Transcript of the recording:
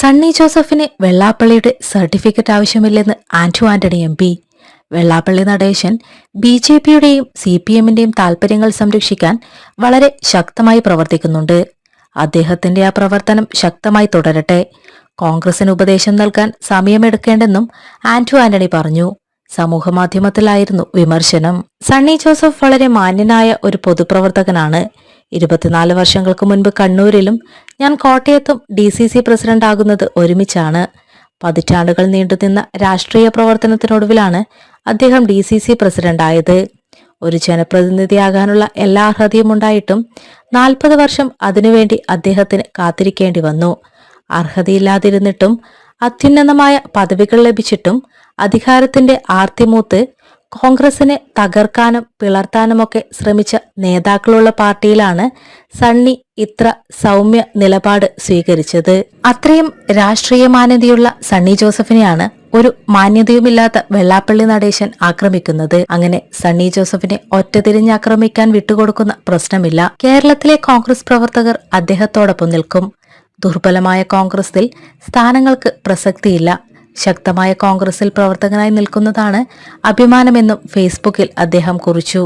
സണ്ണി ജോസഫിന് വെള്ളാപ്പള്ളിയുടെ സർട്ടിഫിക്കറ്റ് ആവശ്യമില്ലെന്ന് Antu Antony M P. Vellappally Natesan B J പിയുടെയും സി പി എമ്മിന്റെയും താൽപര്യങ്ങൾ സംരക്ഷിക്കാൻ വളരെ ശക്തമായി പ്രവർത്തിക്കുന്നുണ്ട്. അദ്ദേഹത്തിന്റെ ആ പ്രവർത്തനം ശക്തമായി തുടരട്ടെ. കോൺഗ്രസിന് ഉപദേശം നൽകാൻ സമയമെടുക്കേണ്ടെന്നും ആന്റു ആന്റണി പറഞ്ഞു. സമൂഹമാധ്യമത്തിലായിരുന്നു വിമർശനം. സണ്ണി ജോസഫ് വളരെ മാന്യനായ ഒരു പൊതുപ്രവർത്തകനാണ്. ഇരുപത്തിനാല് വർഷങ്ങൾക്ക് മുൻപ് കണ്ണൂരിലും ഞാൻ കോട്ടയത്തും ഡി സി സി പ്രസിഡന്റ് ആകുന്നത് ഒരുമിച്ചാണ്. പതിറ്റാണ്ടുകൾ നീണ്ടുനിന്ന രാഷ്ട്രീയ പ്രവർത്തനത്തിനൊടുവിലാണ് അദ്ദേഹം ഡി സി സി പ്രസിഡന്റായത് ഒരു ജനപ്രതിനിധിയാകാനുള്ള എല്ലാ അർഹതയും ഉണ്ടായിട്ടും നാൽപ്പത് വർഷം അതിനുവേണ്ടി അദ്ദേഹത്തിന് കാത്തിരിക്കേണ്ടി വന്നു. അർഹതയില്ലാതിരുന്നിട്ടും അത്യുന്നതമായ പദവികൾ ലഭിച്ചിട്ടും അധികാരത്തിന്റെ ആർത്തിമൂത്ത് കോൺഗ്രസിനെ തകർക്കാനും പിളർത്താനുമൊക്കെ ശ്രമിച്ച നേതാക്കളുള്ള പാർട്ടിയിലാണ് സണ്ണി ഇത്ര സൗമ്യ നിലപാട് സ്വീകരിച്ചത്. അത്രയും രാഷ്ട്രീയ മാന്യതയുള്ള സണ്ണി ജോസഫിനെയാണ് ഒരു മാന്യതയുമില്ലാത്ത വെള്ളാപ്പള്ളി നടേശൻ ആക്രമിക്കുന്നത്. അങ്ങനെ സണ്ണി ജോസഫിനെ ഒറ്റതിരിഞ്ഞ് ആക്രമിക്കാൻ വിട്ടുകൊടുക്കുന്ന പ്രശ്നമില്ല. കേരളത്തിലെ കോൺഗ്രസ് പ്രവർത്തകർ അദ്ദേഹത്തോടൊപ്പം നിൽക്കും. ദുർബലമായ കോൺഗ്രസിൽ സ്ഥാനങ്ങൾക്ക് പ്രസക്തിയില്ല. ശക്തമായ കോൺഗ്രസിൽ പ്രവർത്തകനായി നിൽക്കുന്നതാണ് അഭിമാനമെന്നും ഫേസ്ബുക്കിൽ അദ്ദേഹം കുറിച്ചു.